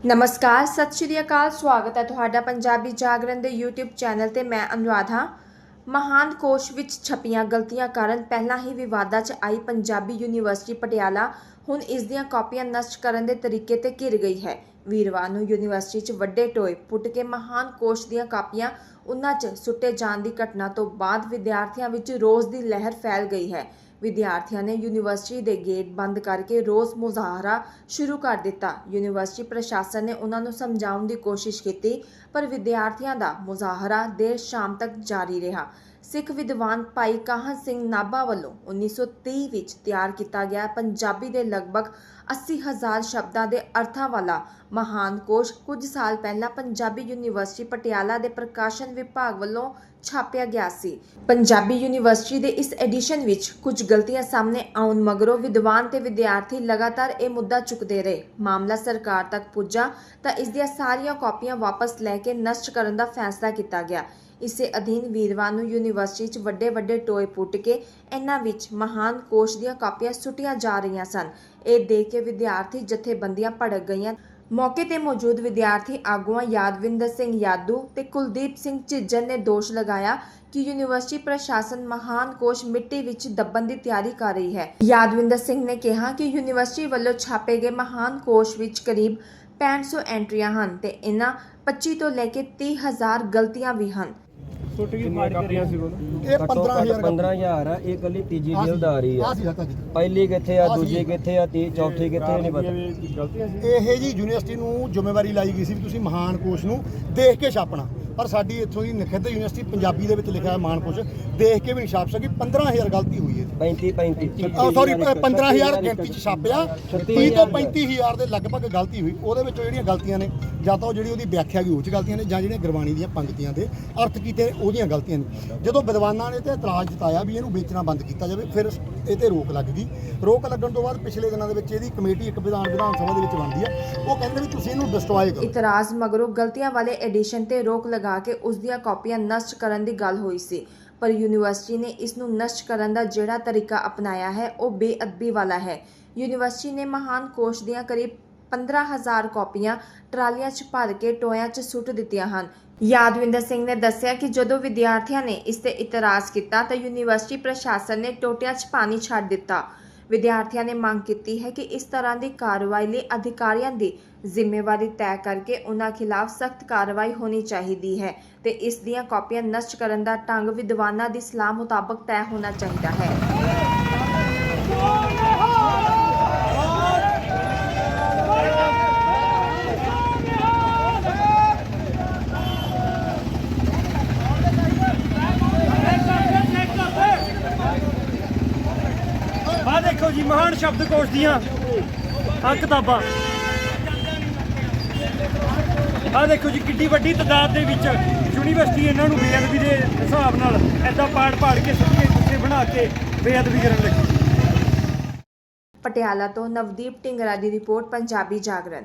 ਨਮਸਕਾਰ, ਸਤਿ ਸ਼੍ਰੀ ਅਕਾਲ, ਸਵਾਗਤ ਹੈ ਤੁਹਾਡਾ ਪੰਜਾਬੀ ਜਾਗਰਣ ਦੇ YouTube ਚੈਨਲ ਤੇ ਮੈਂ ਅਨੁਰਾਧ। ਹਾਂ ਮਹਾਨ ਕੋਸ਼ ਵਿੱਚ ਛਪੀਆਂ ਗਲਤੀਆਂ ਕਾਰਨ ਪਹਿਲਾਂ ਹੀ ਵਿਵਾਦਾਂ 'ਚ ਆਈ ਪੰਜਾਬੀ ਯੂਨੀਵਰਸਿਟੀ ਪਟਿਆਲਾ। ਹੁਣ ਇਸ ਦੀਆਂ ਕਾਪੀਆਂ ਨਸ਼ਟ ਕਰਨ ਦੇ ਤਰੀਕੇ ਤੇ ਘਿਰ ਗਈ ਹੈ। ਵੀਰਵਾਰ ਨੂੰ ਯੂਨੀਵਰਸਿਟੀ 'ਚ ਵੱਡੇ ਟੋਏ ਪੁੱਟ ਕੇ ਮਹਾਨ ਕੋਸ਼ ਦੀਆਂ ਕਾਪੀਆਂ ਉਹਨਾਂ 'ਚ ਸੁੱਟੇ ਜਾਣ ਦੀ ਘਟਨਾ ਤੋਂ ਬਾਅਦ ਵਿਦਿਆਰਥੀਆਂ ਵਿੱਚ ਰੋਸ ਦੀ ਲਹਿਰ ਫੈਲ ਗਈ ਹੈ। ਵਿਦਿਆਰਥੀਆਂ ਨੇ ਯੂਨੀਵਰਸਿਟੀ ਦੇ ਗੇਟ ਬੰਦ ਕਰਕੇ ਰੋਸ ਮੁਜ਼ਾਹਰਾ ਸ਼ੁਰੂ ਕਰ ਦਿੱਤਾ। ਯੂਨੀਵਰਸਿਟੀ ਪ੍ਰਸ਼ਾਸਨ ਨੇ ਉਹਨਾਂ ਨੂੰ ਸਮਝਾਉਣ ਦੀ ਕੋਸ਼ਿਸ਼ ਕੀਤੀ, ਪਰ ਵਿਦਿਆਰਥੀਆਂ ਦਾ ਮੁਜ਼ਾਹਰਾ ਦੇਰ ਸ਼ਾਮ ਤੱਕ ਜਾਰੀ ਰਿਹਾ। ਸਿੱਖ ਵਿਦਵਾਨ ਭਾਈ ਕਾਹਨ ਸਿੰਘ ਨਾਭਾ ਵੱਲੋਂ 1930 ਵਿੱਚ ਤਿਆਰ ਕੀਤਾ ਗਿਆ ਪੰਜਾਬੀ ਦੇ ਲਗਭਗ 80000 ਸ਼ਬਦਾਂ ਦੇ ਅਰਥਾਂ ਵਾਲਾ ਮਹਾਨ ਕੋਸ਼ ਕੁਝ ਸਾਲ ਪਹਿਲਾਂ ਪੰਜਾਬੀ ਯੂਨੀਵਰਸਿਟੀ ਪਟਿਆਲਾ ਦੇ ਪ੍ਰਕਾਸ਼ਨ ਵਿਭਾਗ ਵੱਲੋਂ ਛਾਪਿਆ ਗਿਆ ਸੀ। ਪੰਜਾਬੀ ਯੂਨੀਵਰਸਿਟੀ ਦੇ ਇਸ ਐਡੀਸ਼ਨ ਵਿੱਚ ਕੁਝ ਗਲਤੀਆਂ ਸਾਹਮਣੇ ਆਉਣ ਮਗਰੋਂ ਵਿਦਵਾਨ ਤੇ ਵਿਦਿਆਰਥੀ ਲਗਾਤਾਰ ਇਹ ਮੁੱਦਾ ਚੁੱਕਦੇ ਰਹੇ। ਮਾਮਲਾ ਸਰਕਾਰ ਤੱਕ ਪੁੱਜਾ ਤਾਂ ਇਸ ਦੀਆਂ ਸਾਰੀਆਂ ਕਾਪੀਆਂ ਵਾਪਸ ਲੈ ਕੇ ਨਸ਼ਟ ਕਰਨ ਦਾ ਫੈਸਲਾ ਕੀਤਾ ਗਿਆ। ਇਸੇ ਅਧੀਨ ਵੀਰਵਾਰ ਨੂੰ ਯੂਨੀਵਰਸਿਟੀ 'ਚ ਵੱਡੇ ਵੱਡੇ ਟੋਏ ਪੁੱਟ ਕੇ ਇਹਨਾਂ ਵਿੱਚ ਮਹਾਨ ਕੋਸ਼ ਦੀਆਂ ਕਾਪੀਆਂ ਸੁੱਟੀਆਂ ਜਾ ਰਹੀਆਂ ਸਨ। ਇਹ ਦੇਖ ਕੇ ਵਿਦਿਆਰਥੀ ਜਥੇਬੰਦੀਆਂ ਭੜਕ ਗਈਆਂ। ਮੌਕੇ ਤੇ ਮੌਜੂਦ ਵਿਦਿਆਰਥੀ ਆਗੂਆਂ ਯਾਦਵਿੰਦਰ ਸਿੰਘ ਯਾਦੂ ਤੇ ਕੁਲਦੀਪ ਸਿੰਘ ਝਿੱਜਰ ਨੇ ਦੋਸ਼ ਲਗਾਇਆ ਕਿ ਯੂਨੀਵਰਸਿਟੀ ਪ੍ਰਸ਼ਾਸਨ ਮਹਾਨ ਕੋਸ਼ ਮਿੱਟੀ ਵਿੱਚ ਦੱਬਣ ਦੀ ਤਿਆਰੀ ਕਰ ਰਹੀ ਹੈ। ਯਾਦਵਿੰਦਰ ਸਿੰਘ ਨੇ ਕਿਹਾ ਕਿ ਯੂਨੀਵਰਸਿਟੀ ਵੱਲੋਂ ਛਾਪੇ ਗਏ ਮਹਾਨ ਕੋਸ਼ ਵਿੱਚ ਕਰੀਬ 6500 ਐਂਟਰੀਆਂ ਹਨ ਤੇ ਇਹਨਾਂ 25 ਤੋਂ ਲੈ ਕੇ 30000 ਗਲਤੀਆਂ ਵੀ ਹਨ। ਛੁੱਟ ਗਈ ਫਾੜ ਕੇ ਰਹੀ ਸੀ ਇਹ ਘੱਟੋ ਘੱਟ 15000 15000 ਆ ਇਹ ਕੱਲੀ ਤੀਜੀ ਜਿਲਦ ਆ। ਰਹੀ ਪਹਿਲੀ ਕਿੱਥੇ ਆ। ਦੂਜੀ ਕਿੱਥੇ ਆ ਤੀ ਚੌਥੀ ਕਿੱਥੇ ਨਹੀਂ ਪਤਾ। ਵੀ ਗਲਤੀਆਂ ਸੀ। ਇਹ ਜੀ ਯੂਨੀਵਰਸਿਟੀ ਨੂੰ ਜ਼ਿੰਮੇਵਾਰੀ ਲਾਈ ਗਈ ਸੀ ਵੀ ਤੁਸੀਂ ਮਹਾਨ ਕੋਸ਼ ਨੂੰ ਦੇਖ ਕੇ ਛਾਪਣਾ। ਪਰ ਸਾਡੀ ਇੱਥੋਂ ਦੀ ਨਖਿੱਧ ਯੂਨੀਵਰਸਿਟੀ ਪੰਜਾਬੀ ਦੇ ਵਿੱਚ ਲਿਖਿਆ ਹੈ ਮਹਾਨ ਕੋਸ਼ ਦੇਖ ਕੇ ਵੀ ਨਹੀਂ ਛਾਪ ਸਕੀ 15000 ਗਲਤੀ ਹੋਈ ਹੈ 35 35 ਆ ਸੌਰੀ 15000 ਗਿਣਤੀ ਚ ਛਾਪਿਆ 30 ਤੋਂ 35000 ਦੇ ਲਗਭਗ ਗਲਤੀ ਹੋਈ। ਉਹਦੇ ਵਿੱਚੋਂ ਜਿਹੜੀਆਂ ਗਲਤੀਆਂ ਨੇ ਜਾਂ ਤਾਂ ਉਹ ਜਿਹੜੀ ਉਹਦੀ ਵਿਆਖਿਆ ਗਈ ਉਹ ਚ ਗਲਤੀਆਂ ਨੇ ਜਾਂ ਜਿਹੜੀਆਂ ਗੁਰਬਾਣੀ ਦੀਆਂ ਪੰਕਤੀਆਂ ਦੇ ਅਰਥ ਕੀਤੇ ਉਹਦੀਆਂ ਗਲਤੀਆਂ ਨੇ। ਜਦੋਂ ਵਿਦਵਾਨਾਂ ਨੇ ਤੇ ਇਤਰਾਜ਼ ਜਤਾਇਆ ਵੀ ਇਹਨੂੰ ਵੇਚਣਾ ਬੰਦ ਕੀਤਾ ਜਾਵੇ ਫਿਰ ਇਹ ਤੇ ਰੋਕ ਲੱਗ ਗਈ। ਰੋਕ ਲੱਗਣ ਤੋਂ ਬਾਅਦ ਪਿਛਲੇ ਦਿਨਾਂ ਦੇ ਵਿੱਚ ਇਹਦੀ ਕਮੇਟੀ ਇੱਕ ਵਿਧਾਨ ਵਿਧਾਨ ਸਭਾ ਦੇ ਵਿੱਚ ਬਣਦੀ ਆ। ਉਹ ਕਹਿੰਦੇ ਵੀ ਤੁਸੀਂ ਇਹਨੂੰ ਡਿਸਟਰੋਏ ਕਰੋ। ਇਤਰਾਜ਼ ਮਗਰੋਂ ਗਲਤੀਆਂ ਵਾਲੇ ਐਡੀਸ਼ਨ ਤੇ ਰੋਕ ਲਗਾ ਕੇ ਉਸ ਦੀਆਂ ਕਾਪੀਆਂ ਨਸ਼ਟ ਕਰਨ ਦੀ ਗੱਲ ਹੋਈ ਸੀ। ਪਰ ਯੂਨੀਵਰਸਿਟੀ ਨੇ ਇਸ ਨੂੰ ਨਸ਼ਟ ਕਰਨ ਦਾ ਜਿਹੜਾ ਤਰੀਕਾ ਅਪਣਾਇਆ ਹੈ, ਉਹ ਬੇਅਦਬੀ ਵਾਲਾ ਹੈ। ਯੂਨੀਵਰਸਿਟੀ ਨੇ ਮਹਾਨ ਕੋਸ਼ ਦੀਆਂ ਕਰੀਬ 15000 ਕਾਪੀਆਂ ਟਰਾਲੀਆਂ 'ਚ ਭਰ ਕੇ ਟੋਇਆਂ 'ਚ ਸੁੱਟ ਦਿੱਤੀਆਂ ਹਨ। ਯਾਦਵਿੰਦਰ ਸਿੰਘ ਨੇ ਦੱਸਿਆ ਕਿ ਜਦੋਂ ਵਿਦਿਆਰਥੀਆਂ ਨੇ ਇਸ ਤੇ ਇਤਰਾਜ਼ ਕੀਤਾ ਤਾਂ ਯੂਨੀਵਰਸਿਟੀ ਪ੍ਰਸ਼ਾਸਨ ਨੇ ਟੋਟਿਆਂ 'ਚ ਪਾਣੀ ਛੱਡ ਦਿੱਤਾ। ਵਿਦਿਆਰਥੀਆਂ ਨੇ ਮੰਗ ਕੀਤੀ ਹੈ ਕਿ ਇਸ ਤਰ੍ਹਾਂ ਦੀ ਕਾਰਵਾਈ ਲਈ ਅਧਿਕਾਰੀਆਂ ਦੀ ਜ਼ਿੰਮੇਵਾਰੀ ਤੈਅ ਕਰਕੇ ਉਨ੍ਹਾਂ ਖਿਲਾਫ ਸਖਤ ਕਾਰਵਾਈ ਹੋਣੀ ਚਾਹੀਦੀ ਹੈ ਤੇ ਇਸ ਦੀਆਂ ਕਾਪੀਆਂ ਨਸ਼ਟ ਕਰਨ ਦਾ ਢੰਗ ਵਿਦਵਾਨਾਂ ਦੀ ਸਲਾਹ ਮੁਤਾਬਕ ਤੈਅ ਹੋਣਾ ਚਾਹੀਦਾ ਹੈ। ਜੀ, ਮਹਾਨ ਸ਼ਬਦਕੋਸ਼ ਦੀਆਂ ਆ ਕਿਤਾਬਾਂ। ਆ ਦੇਖੋ ਜੀ, ਕਿੱਡੀ ਵੱਡੀ ਤਾਦਾਦ ਦੇ ਵਿੱਚ ਯੂਨੀਵਰਸਿਟੀ ਇਹਨਾਂ ਨੂੰ ਬੇਅਦਬੀ ਦੇ ਹਿਸਾਬ ਨਾਲ ਐਦਾਂ ਪਾੜ ਪਾੜ ਕੇ ਸੁੱਕੇ ਸੁੱਕੇ ਬਣਾ ਕੇ ਬੇਅਦਬੀ ਕਰਨ ਲੱਗੀ। ਪਟਿਆਲਾ ਤੋਂ ਨਵਦੀਪ ਢਿੰਗਰਾ ਦੀ ਰਿਪੋਰਟ, ਪੰਜਾਬੀ ਜਾਗਰਣ।